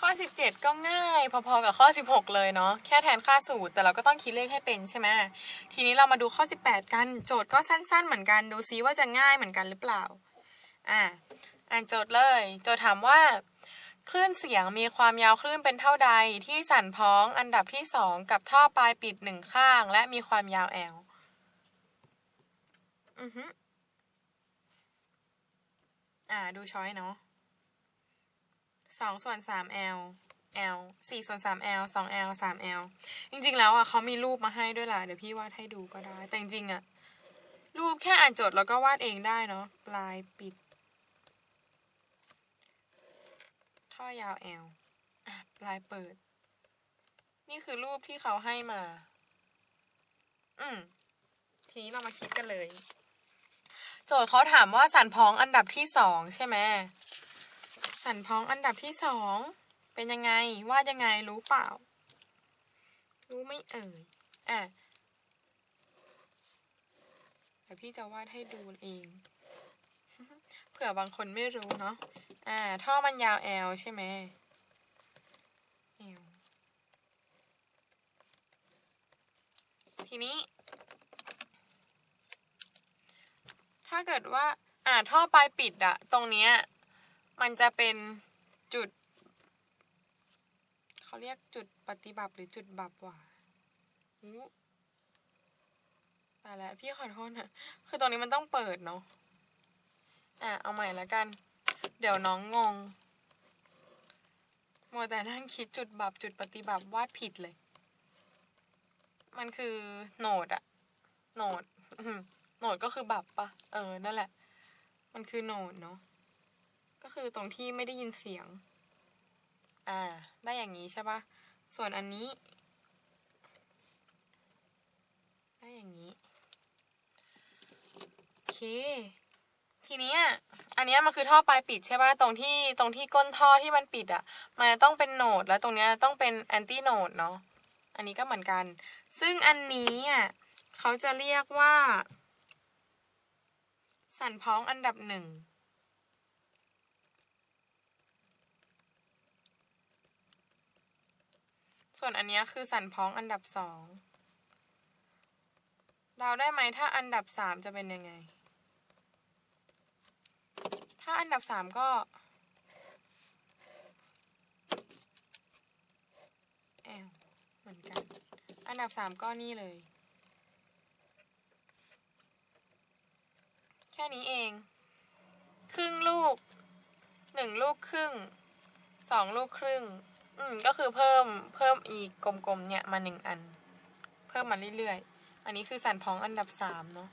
ข้อ 17 ก็ง่าย พอๆกับข้อ 16 เลยเนาะแค่แทนค่าสูตรแต่เราก็ต้องคิดเลขให้เป็นใช่ไหมทีนี้เรามาดูข้อ 18 กันโจทย์ก็สั้น ๆ เหมือนกันดูซิว่าจะง่ายเหมือนกันหรือเปล่าอ่าอ่านโจทย์เลย โจทย์ถามว่าคลื่นเสียงมีความยาวคลื่นเป็นเท่าใดที่สั่นพ้องอันดับที่สองกับท่อปลายปิดหนึ่งข้าง และมีความยาว L อือฮึอ่าดูช้อยเนาะ สองส่วนสาม L L สี่ส่วนสาม L สอง L สาม L จริงๆแล้วอะเขามีรูปมาให้ด้วยล่ะ เดี๋ยวพี่วาดให้ดูก็ได้ แต่จริงๆอะ รูปแค่อ่านโจทย์แล้วก็วาดเองได้เนาะ ปลายปิด ท่อยาว L อะ ปลายเปิด นี่คือรูปที่เขาให้มา อืม ทีนี้เรามาคิดกันเลย โจทย์เขาถามว่าสันพ้องอันดับที่สองใช่ไหม สันพ้องอันดับที่สองเป็นยังไงวาดยังไงรู้เปล่า รู้ไม่เอ่ยอะเดี๋ยวพี่จะวาดให้ดูเองเผื่อบางคนไม่รู้เนาะอ่า ท่อมันยาว L ใช่ไหม L ทีนี้ ถ้าเกิดว่า อ่าท่อปลายปิดอะตรงเนี้ย มันจะเป็นจุด เขาเรียกจุดปฏิบัติหรือจุดบับว่ะอู้ตายแล้วพี่ขอโทษนะคือตรงนี้มันต้องเปิดเนาะอะเอาใหม่แล้วกัน เดี๋ยวน้องงงมัวแต่นั่งคิดจุดบับจุดปฏิบัติวาดผิดเลย มันคือโหนดอะโหนดโหนดก็คือบับปะเออ นั่นแหละ มันคือโหนดเนาะ ก็คือตรงที่ไม่ได้ยินเสียง อ่า ได้อย่างนี้ใช่ปะส่วนอันนี้ ได้อย่างนี้ โอเค ทีนี้อันนี้มันคือท่อปลายปิดใช่ปะตรงที่ตรงที่ก้นท่อที่มันปิดอะ่ะ มันต้องเป็นโหนดแล้วตรงเนี้ยต้องเป็นแอนตี้โหนดเนาะ อันนี้ก็เหมือนกัน ซึ่งอันนี้อะเขาจะเรียกว่า สันพ้องอันดับหนึ่ง ส่วนอันนี้คือสันพ้องอันดับสองเราได้ไหมถ้าอันดับสามจะเป็นยังไง ถ้าอันดับสามก็แอลเหมือนกัน อันดับสามก็นี่เลย แค่นี้เอง ครึ่งลูกหนึ่งลูกครึ่งสองลูกครึ่ง อืมก็คือเพิ่มเพิ่มอีกกลมๆเนี่ยมาหนึ่งอัน เพิ่มมาเรื่อยๆ อันนี้คือสันพ้องอันดับสามเนาะ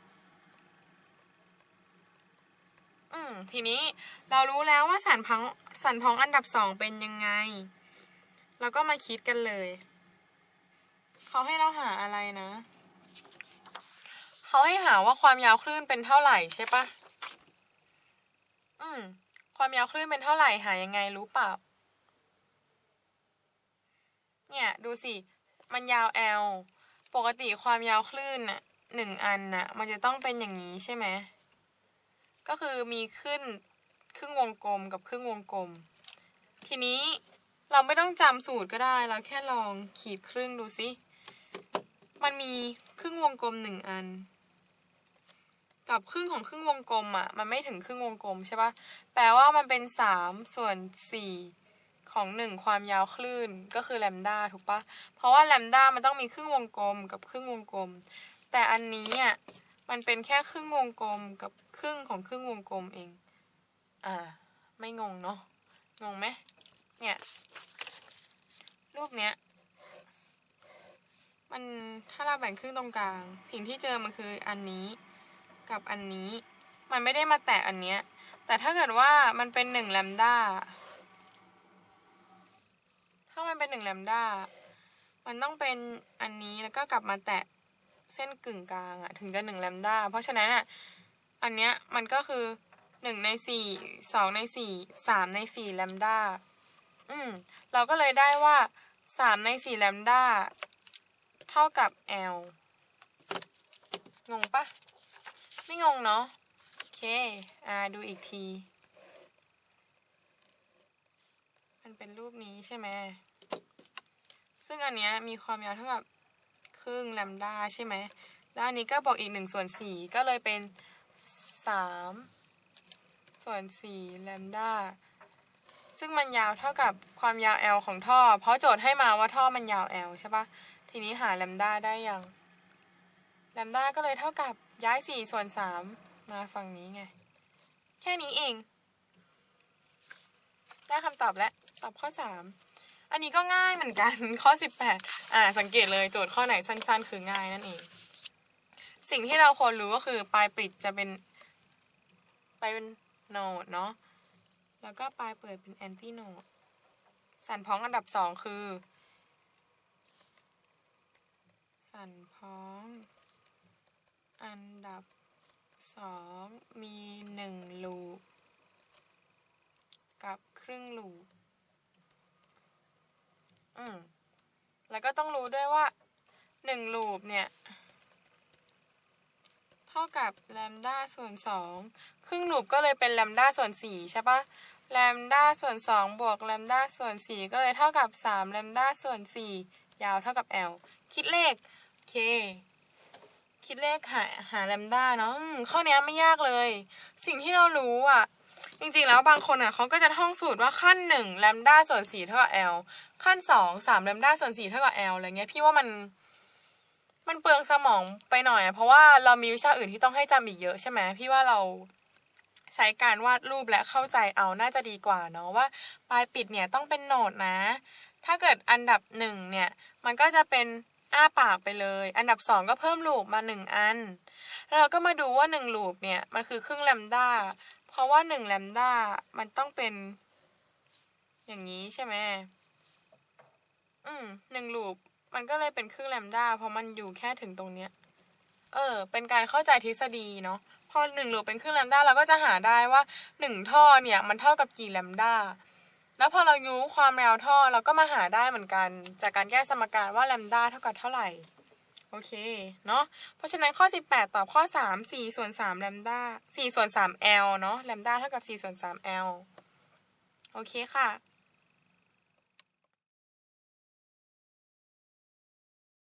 อืมทีนี้เรารู้แล้วว่าสันพองสันพ้องอันดับสองเป็นยังไง เราก็มาคิดกันเลยเขาให้เราหาอะไรนะเขาให้หาว่าความยาวคลื่นเป็นเท่าไหร่ใช่ปะอืม ความยาวคลื่นเป็นเท่าไหร่หายังไงรู้เปล่า เนี่ยดูสิ มันยาว L ปกติความยาวคลื่นน่ะหนึ่งอันน่ะ มันจะต้องเป็นอย่างนี้ใช่ไหม ก็คือมีขึ้นครึ่งวงกลมกับครึ่งวงกลม ทีนี้เราไม่ต้องจำสูตรก็ได้ เราแค่ลองขีดครึ่งดูสิ มันมีครึ่งวงกลมหนึ่งอัน กับครึ่งของครึ่งวงกลมอะ มันไม่ถึงครึ่งวงกลมใช่ปะแปลว่ามันเป็นสามส่วนสี่ ของหนึ่งความยาวคลื่นก็คือแลมดาถูกปะเพราะว่าแลมดามันต้องมีครึ่งวงกลมกับครึ่งวงกลม แต่อันนี้อะมันเป็นแค่ครึ่งวงกลมกับครึ่งของครึ่งวงกลมเอง อ่า ไม่งงเนาะ งงไหม เนี่ย รูปเนี้ย มันถ้าเราแบ่งครึ่งตรงกลาง สิ่งที่เจอมันคืออันนี้กับอันนี้ มันไม่ได้มาแตะอันเนี้ย แต่ถ้าเกิดว่ามันเป็นหนึ่งแลมด้า ถ้ามันเป็นหนึ่งแลมด้า มันต้องเป็นอันนี้แล้วก็กลับมาแตะเส้นกึ่งกลางอะถึงจะหนึ่งแลมด้า เพราะฉะนั้นอะอันเนี้ยมันก็คือหนึ่งในสี่สองในสี่สามในสี่แลมด้า อืม เราก็เลยได้ว่าสามในสี่แลมด้าเท่ากับ L งงปะไม่งงเนาะโอเค อ่าดูอีกที มันเป็นรูปนี้ใช่ไหม ซึ่งอันเนี้ยมีความยาวเท่ากับครึ่งแลมดาใช่ไหมแล้วอันนี้ก็บอกอีกหนึ่งส่วนสี่ก็เลยเป็นสามส่วนสี่แลมดาซึ่งมันยาวเท่ากับความยาว L ของท่อ เพราะโจทย์ให้มาว่าท่อมันยาว L ใช่ปะทีนี้หาแลมดาได้ยังแลมดาก็เลยเท่ากับย้าย 4 ส่วน 3 มาฝั่งนี้ไง แค่นี้เอง ได้คำตอบแล้ว ตอบข้อ 3 อันนี้ก็ง่ายเหมือนกันข้อ 18 อ่า สังเกตเลยโจทย์ข้อไหนสั้น ๆ คือง่ายนั่นเอง สิ่งที่เราควรรู้ก็คือปลายปิดจะเป็นไปเป็นโนดเนาะแล้วก็ปลายเปิดเป็นแอนตี้โนดสันพ้องอันดับสองคือ สันพ้อง อันดับสองมีหนึ่งลูปกับครึ่งลูป อืม แล้วก็ต้องรู้ด้วยว่าหนึ่งลูปเนี่ย เท่ากับแลมด้าส่วนสองครึ่งลูปก็เลยเป็นแลมด้าส่วนสี่ใช่ปะแลมด้าส่วนสองบวกแลมด้าส่วนสี่ก็เลยเท่ากับสามแลมด้าส่วนสี่ยาวเท่ากับ L คิดเลขเคคิดเลขหาหาแลมด้าเนาะข้อนี้ไม่ยากเลย สิ่งที่เรารู้อะ จริงๆ แล้วบางคนอะเขาก็จะท่องสูตรว่าขั้นหนึ่งแลมด้าส่วนสี่เท่ากับ L ขั้นสองสามแลมด้าส่วนสี่เท่ากับ L อะไรเงี้ยพี่ว่ามันมันเปลืองสมองไปหน่อยอเพราะว่าเรามีวิชาอื่นที่ต้องให้จำอีกเยอะใช่ไหมพี่ว่าเราใช้การวาดรูปและเข้าใจเอาน่าจะดีกว่าเนาะว่าปลายปิดเนี่ยต้องเป็นโหนดนะ ถ้าเกิดอันดับหนึ่งเนี่ย มันก็จะเป็นอ้าปากไปเลย อันดับสองก็เพิ่มลูปมาหนึ่งอัน แล้วเราก็มาดูว่าหนึ่งลูปเนี่ยมันคือครึ่งแลมด้า เพราะว่าหนึ่งแลมด้ามันต้องเป็น อย่างนี้ใช่ไหมอืมหนึ่งลูปมันก็เลยเป็นครึ่งแลมด้าเพราะมันอยู่แค่ถึงตรงเนี้ย เออ เป็นการเข้าใจทฤษฎีเนาะพอหนึ่งลูปเป็นครึ่งแลมด้าเราก็จะหาได้ว่าหนึ่งท่อเนี่ย มันเท่ากับกี่แลมด้าแล้วพอเรารู้ความยาวท่อเราก็มาหาได้เหมือนกัน จากการแก้สมการว่าแลมด้าเท่ากับเท่าไหร่ โอเค เนาะเพราะฉะนั้นข้อ 18 ตอบข้อ 3 4ส่วน3แลมด้า4ส่วน3 L เนาะแลมด้าเท่ากับ4ส่วน3 L โอเคค่ะ